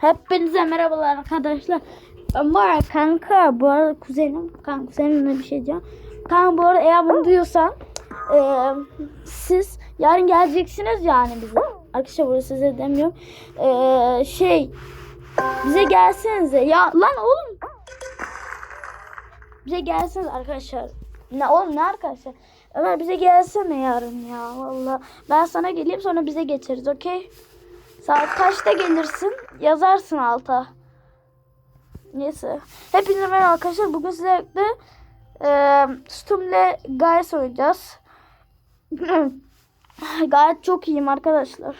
Hepinize merhabalar arkadaşlar. Ya kanka bu arada kuzenim. Kanka kuzenimle bir şey diyeceğim. Kanka bu arada eğer bunu duyuyorsan eee, siz yarın geleceksiniz yani bize. Arkadaşlar burası size demiyorum. Eee, şey bize gelsenize. Ya lan oğlum. Bize gelseniz arkadaşlar. Ne oğlum ne arkadaşlar? Ömer bize gelsene yarın ya valla. Ben sana geleyim sonra bize geçeriz okey? Saat kaçta gelirsin? Yazarsın alta. Neyse. Hepinize merhaba arkadaşlar. Bugün sizlerle e, Stum'le Guys oynayacağız. Gayet çok iyiyim arkadaşlar.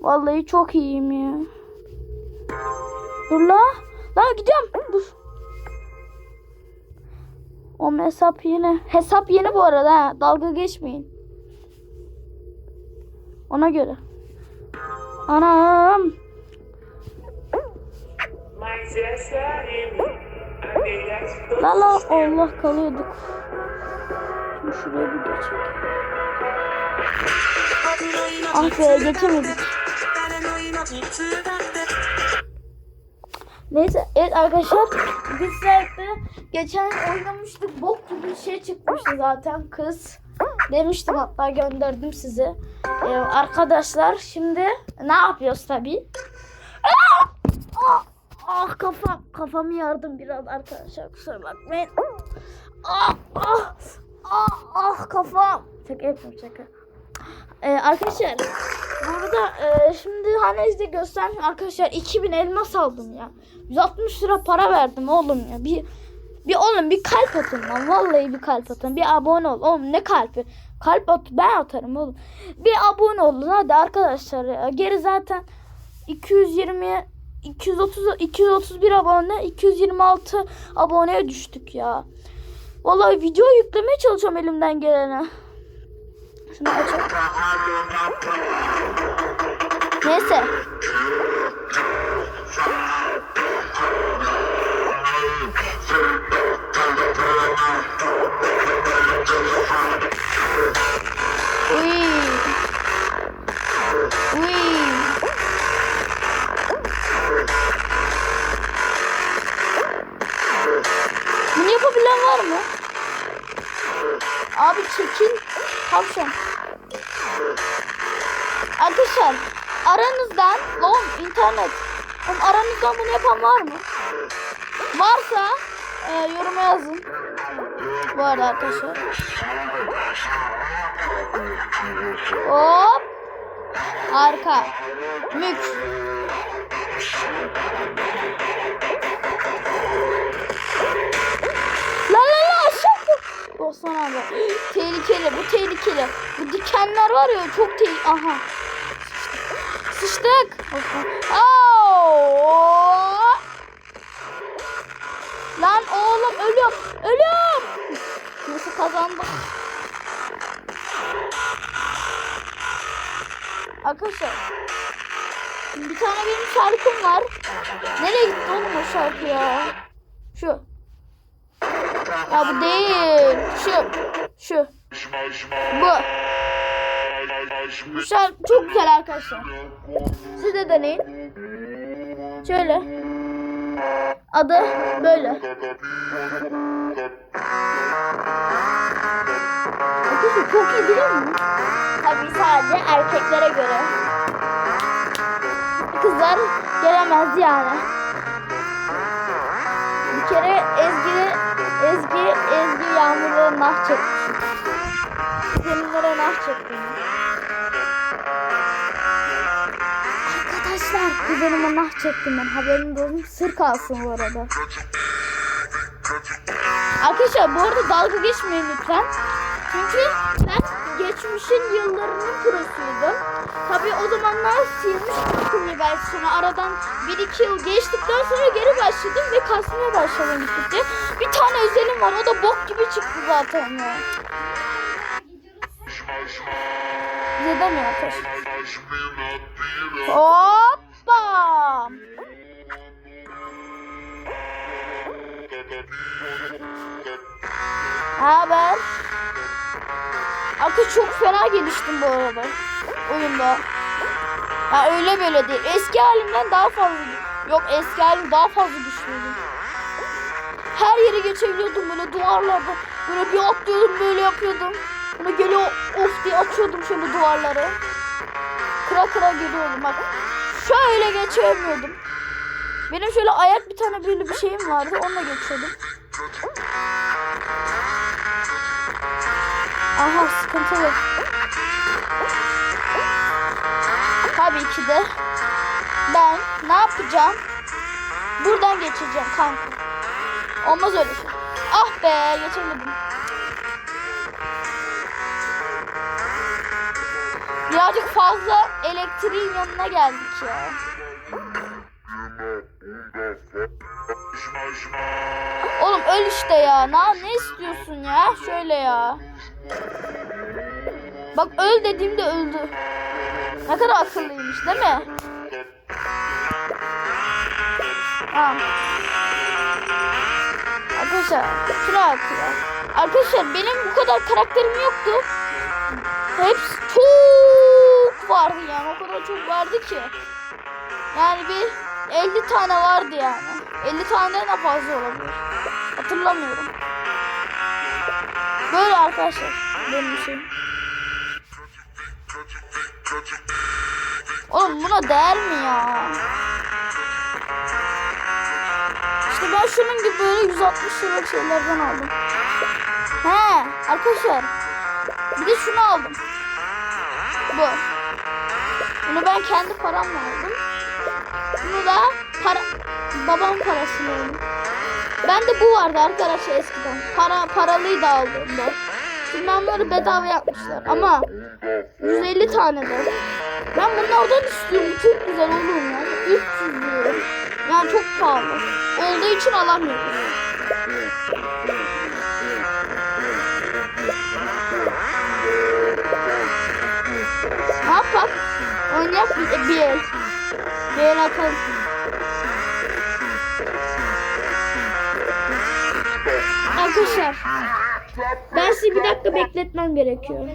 Vallahi çok iyiyim ya. Dur la. La gidiyorum. Dur. O hesap yeni. Hesap yeni bu arada ha. Dalga geçmeyin. Ona göre. Anam. Mas essa é ele. Aliás, La la Allah kalıyorduk. Şimdi şuraya bir geçelim. Ah be geçemedik. Neyse evet arkadaşlar biz sizlerle geçen oynamıştık bok gibi bir şey çıkmıştı zaten kız demiştim hatta gönderdim size Ee, arkadaşlar şimdi ne yapıyoruz tabi ah! ah, ah kafam kafamı yardım biraz arkadaşlar kusura bakmayın ah ah ah, ah kafam şaka yapıyorum şaka ee, arkadaşlar burada e, şimdi hani size göstereyim arkadaşlar 2000 elmas aldım ya. 160 lira para verdim oğlum ya. Bir bir oğlum bir kalp atın lan. Vallahi bir kalp atın. Bir abone ol. Oğlum ne kalpi? Kalp at ben atarım oğlum. Bir abone olun hadi arkadaşlar. Geri zaten 220 230 231 abone 226 aboneye düştük ya. Vallahi video yüklemeye çalışıyorum elimden gelene. Şunu açalım. Neyse. Abi çekil. Tavşan. Arkadaşlar aranızdan oğlum internet aranızdan bunu yapan var mı? Varsa e, yoruma yazın. Bu arada arkadaşlar. Hop. Harika. Mük. La la la aşağı. Dostan abi. tehlikeli bu tehlikeli. Bu dikenler var ya çok tehlikeli. Aha. Sıçtık. Aa! Lan oğlum ölüyorum. Ölüyorum. Nasıl kazandım? Arkadaşlar. Bir tane benim şarkım var. Nereye gitti oğlum o şarkı ya? Şu. Ya bu değil. Şu. Şu. Bu. Bu şarkı çok güzel arkadaşlar. Siz de deneyin. Şöyle. Adı böyle. Arkadaşlar çok iyi biliyor musun? Tabii sadece erkeklere göre. Kızlar gelemez yani. Bir kere Ezgi, Ezgi, Ezgi Yağmur'a nah çekmiş. Seninlere nah çektim. Arkadaşlar kuzenime nah çektim ben haberiniz olsun sır kalsın bu arada. Arkadaşlar bu arada dalga geçmeyin lütfen. Çünkü ben geçmişin yıllarının prosuydum. Tabi o zamanlar silmiş kumlu versiyonu. Aradan 1-2 yıl geçtikten sonra geri başladım ve kasmaya başladım gittikçe. Bir tane özelim var o da bok gibi çıktı zaten ya. Bize demiyor arkadaşlar. Hoppa! Haber? Akı çok fena geliştim bu arada. Oyunda. Ya öyle böyle değil. Eski halimden daha fazla. Yok eski halim daha fazla güçlüydüm. Her yere geçebiliyordum böyle duvarlarda. Böyle bir atlıyordum böyle yapıyordum. Böyle geliyor of diye açıyordum şöyle duvarları. Kıra kıra giriyordum bak. Şöyle geçemiyordum. Benim şöyle ayak bir tane böyle bir şeyim vardı. Onunla geçiyordum. Aha sıkıntılı. Tabii ki de ben ne yapacağım? Buradan geçeceğim kanka. Olmaz öyle şey. Ah be geçemedim. Birazcık fazla elektriğin yanına geldik ya. Öl işte ya. Na, ne istiyorsun ya? Şöyle ya. Bak öl dediğimde öldü. Ne kadar akıllıymış değil mi? Tamam. Arkadaşlar şuna bak ya. Arkadaşlar benim bu kadar karakterim yoktu. Hepsi çok vardı yani. O kadar çok vardı ki. Yani bir 50 tane vardı yani. 50 taneden de fazla olabilir. Hatırlamıyorum. Böyle arkadaşlar benim şeyim. Oğlum buna değer mi ya? İşte ben şunun gibi böyle 160 liralık şeylerden aldım. He arkadaşlar. Bir de şunu aldım. Bu. Bunu ben kendi paramla aldım. Bunu da para babam parasını aldım. Ben de bu vardı arkadaşlar eskiden. Para paralıyı da aldım da. Şimdi ben bunları bedava yapmışlar ama 150 tane de. Ben bunlardan istiyorum. Çok güzel olur ya. 300 diyorum. Yani çok pahalı. Olduğu için alamıyorum. Ne yapak? Oynayak bir, bir el. Bir el atalım. Arkadaşlar. Ben sizi bir dakika bekletmem gerekiyor.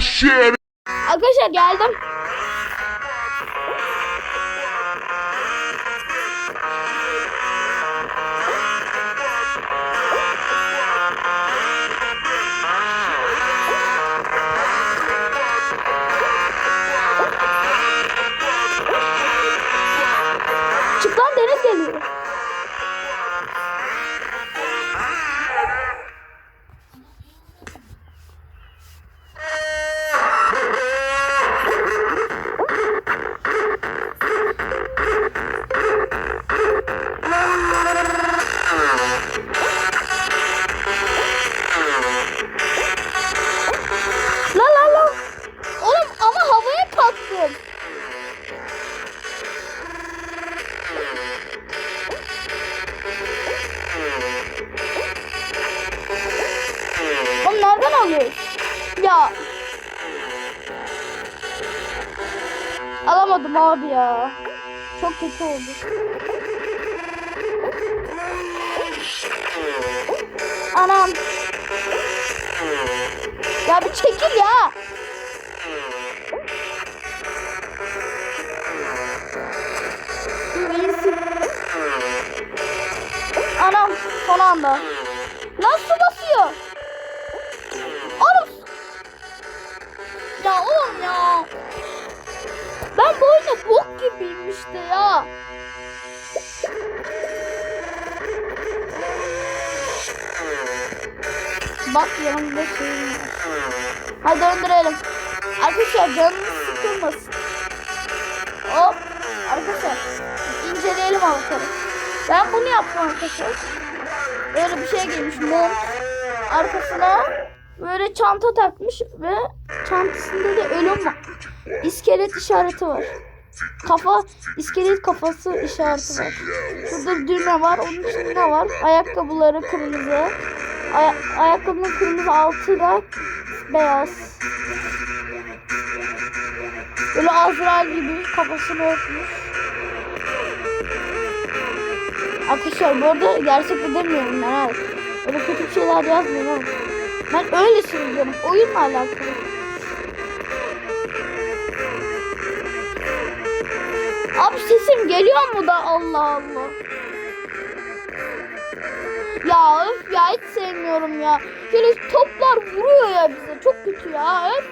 Shit. Arkadaşlar geldim. Kötü oldu. Anam. Ya bir çekil ya. İyisin. Anam son anda. Nasıl basıyor? Oğlum. Ya oğlum ya. Gibiyim işte ya. Bak yanımda şeyim. Hadi döndürelim. Arkadaşlar canınız sıkılmasın. Hop. Arkadaşlar inceleyelim bakalım. Ben bunu yaptım arkadaşlar. Böyle bir şey giymiş mont. Arkasına böyle çanta takmış ve çantasında da ölüm var. İskelet işareti var. Kafa, iskelet kafası işareti var. Şurada bir düğme var. Onun içinde ne var? Ayakkabıları kırmızı. Aya ayakkabının kırmızı altı da beyaz. Böyle Azrail gibi kafasını örtmüş. Arkadaşlar bu arada gerçekte demiyorum ben. Öyle kötü şeyler yazmıyorum. Ben öyle söylüyorum. Oyunla alakalı. Abi sesim geliyor mu da Allah Allah. Ya öf ya hiç sevmiyorum ya. Şöyle toplar vuruyor ya bize. Çok kötü ya öf.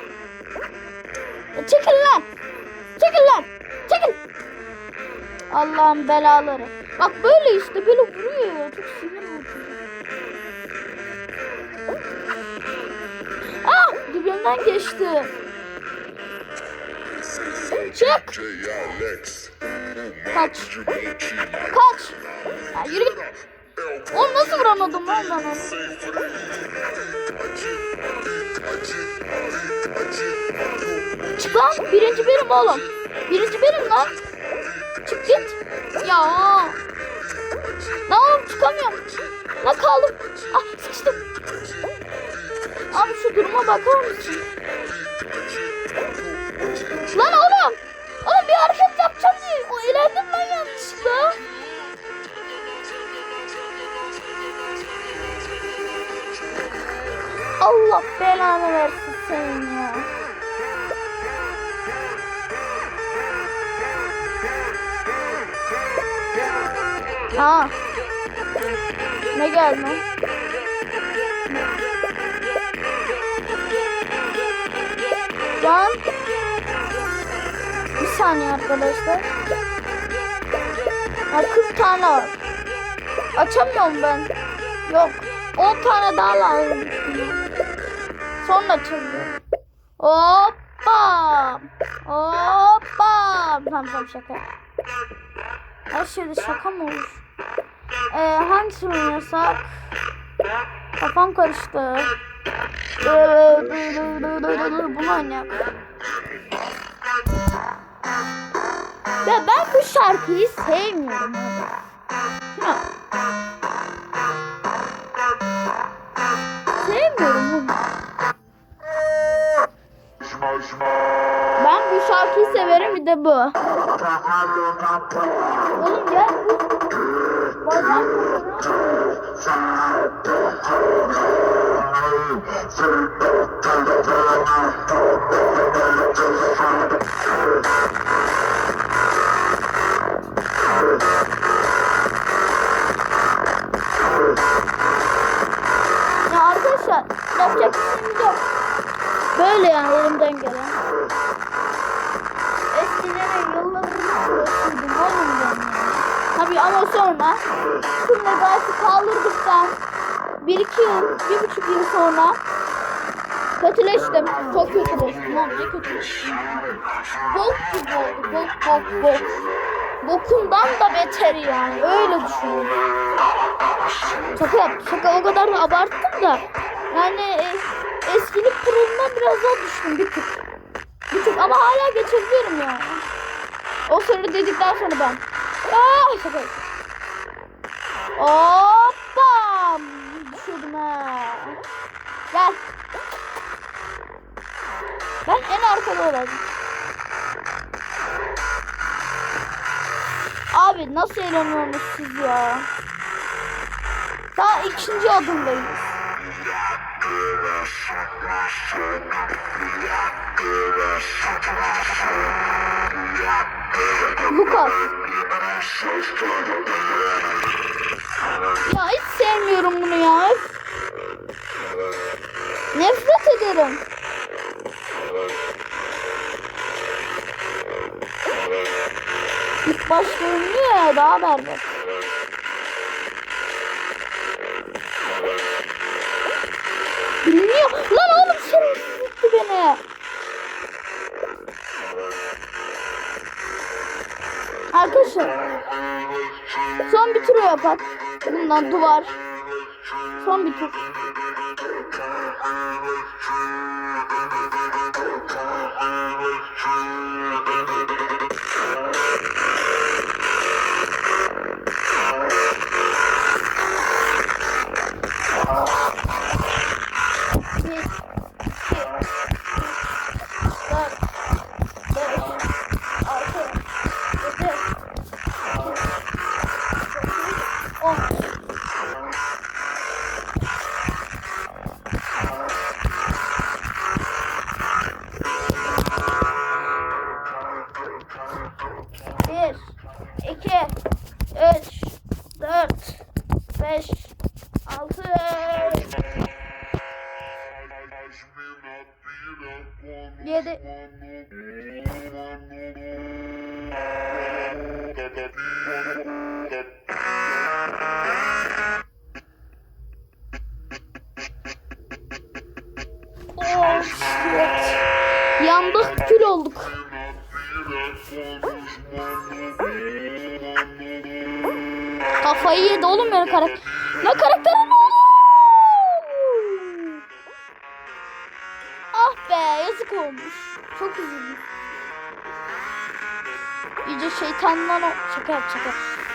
Çekil lan. Çekil lan. Çekil. Allah'ın belaları. Bak böyle işte böyle vuruyor ya. Çok sinir bozucu. Ah dibimden geçti. Çık. Kaç. Kaç. Ya yürü git. Oğlum nasıl vuramadım lan ben onu? Çık lan. Birinci benim oğlum. Birinci benim lan. Çık git. Ya. Lan oğlum çıkamıyorum. Lan kaldım. Ah sıkıştım. Abi şu duruma bakar mısın? Lan oğlum. Oğlum bir hareket yapacağım diye. O eğlendim ben yanlışlıkla. Allah belanı versin senin ya. Aa. Ne geldi? Can. Saniye arkadaşlar. Ha 40 tane var. Açamıyorum ben. Yok. 10 tane daha lazım. Sonra açabiliyorum. Hoppa. Hoppa. Tamam tamam şaka. Her şeyde şaka mı olur? Ee, hangisini oynasak? Kafam karıştı. Ee, Bunu oynayalım. Ya ben bu şarkıyı sevmiyorum abi. Ya. Sevmiyorum bunu. Ben bu şarkıyı severim bir de bu. Oğlum gel bu. Bacak arkadaşlar yapacak bir şeyimiz yok. Böyle yani elimden gelen. Eskiden yıllarını uğraşırdım oğlum ben. Tabii ama sonra tüm megası kaldırdıktan bir iki yıl, bir buçuk yıl sonra kötüleştim. Çok kötüleştim oğlum ne kötüleştim. Bok gibi oldu. Bok bok bok. Bokundan da beteri yani. Öyle düşünüyorum. Şaka yaptım. Şaka o kadar da abarttım da. Yani e, eskilik kurulundan biraz daha düştüm bir tık. Bir tık ama hala geçebiliyorum yani. O soru dedikten sonra ben. Aa, şaka yaptım. Hoppa! Arkada olacağım. Abi nasıl eğleniyorsunuz ya? Daha ikinci adımdayız. Lucas. Ya hiç sevmiyorum bunu ya. Nefret ederim. İlk oynuyor ya daha berbat. Bilmiyor. Lan oğlum şerefsiz gitti beni. Arkadaşlar. Son bir tur yapak. Bundan duvar. Son bir tur. Kafayı yedi oğlum benim karakter. Ne karakter ne oldu? Ah be yazık olmuş. Çok üzüldüm. İyice şeytandan o... Şaka yap.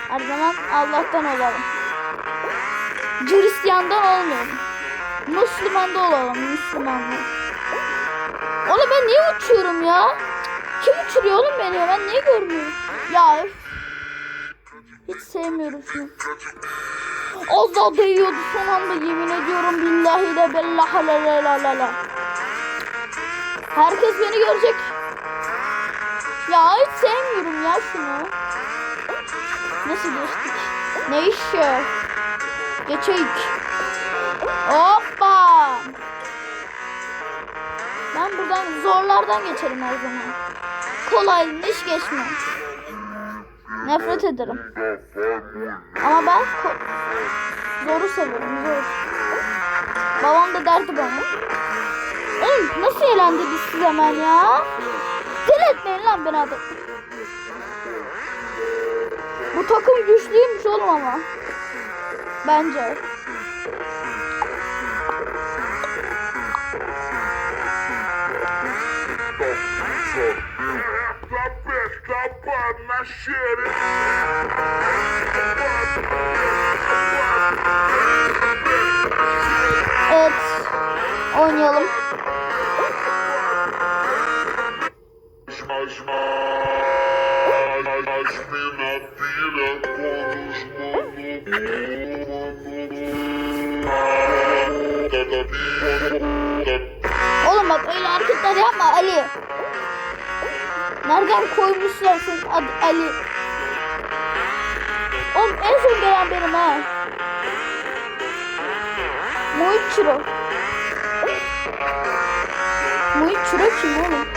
Her zaman Allah'tan olalım. Hristiyandan olmayalım. Müslüman da olalım. Müslümanlar. Oğlum ben niye uçuyorum ya? Kim uçuruyor oğlum beni ya? Ben niye görmüyorum? Ya üf. Hiç sevmiyorum şunu. Az daha değiyordu son anda yemin ediyorum billahi de billahi la la la la. Herkes beni görecek. Ya hiç sevmiyorum ya şunu. Nasıl geçtik? Ne işi? Geçeyik. Hoppa. Ben buradan zorlardan geçerim her zaman. Kolay hiç geçmem. Nefret ederim. Ama ben zoru seviyorum zor. Babam da derdi bana. Oğlum nasıl eğlendi biz siz hemen ya? Deli etmeyin lan beni hadi. Bu takım güçlüymüş oğlum ama. Bence. Na xereca. Evet. Oynayalım. Oğlum bak öyle hareketler yapma Ali. Nereden koymuşlar senin adı Ali? Oğlum en son gelen benim ha. Muichiro. Muichiro kim oğlum?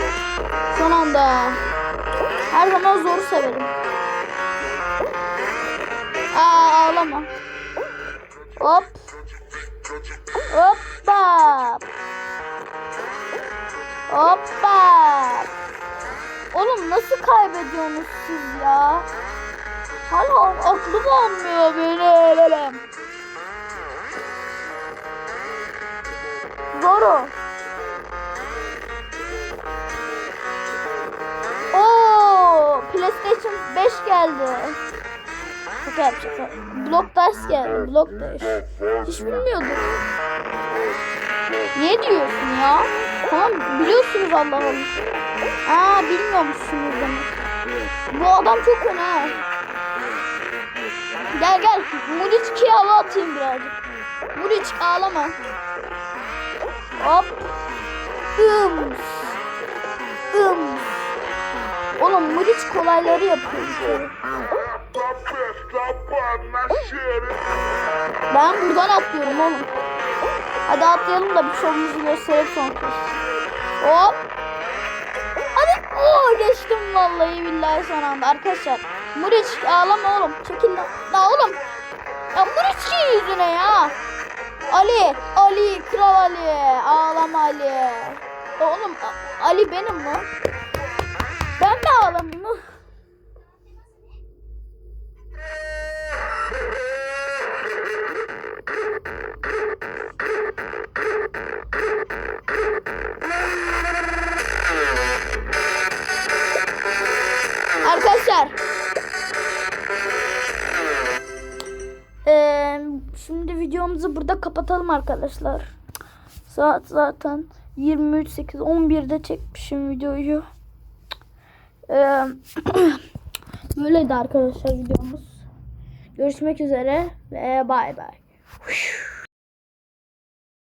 Son anda. Her zaman zoru severim. Aa ağlama. Hop. Hoppa. Hoppa. Oğlum nasıl kaybediyorsunuz siz ya? Hala aklım almıyor böyle. Zoro. Oo, PlayStation 5 geldi. Şaka yapacak. Block Dash geldi. Block Dash. Hiç bilmiyordum. Niye diyorsun ya? Tamam biliyorsunuz Allah'ım. Aa bilmiyormuşsunuz demek. Bu adam çok önemli. Gel gel. Muriçki'ye hava atayım birazcık. Muriçki ağlama. Hop. Im. Im. Oğlum Muriç kolayları yapıyor. Ben buradan atlıyorum oğlum. Hadi atlayalım da bir şovumuzu gösterip son kez. Hop. Oo geçtim vallahi billahi son anda. Arkadaşlar Muriç ağlama oğlum. Çekil lan. La oğlum. Ya Muriç'in yüzüne ya. Ali. Ali. Kral Ali. Ağlama Ali. Oğlum Ali benim mi? Ben videomuzu burada kapatalım arkadaşlar. Saat zaten 23.8 11'de çekmişim videoyu. Eee, böyleydi arkadaşlar videomuz. Görüşmek üzere ve bay bay.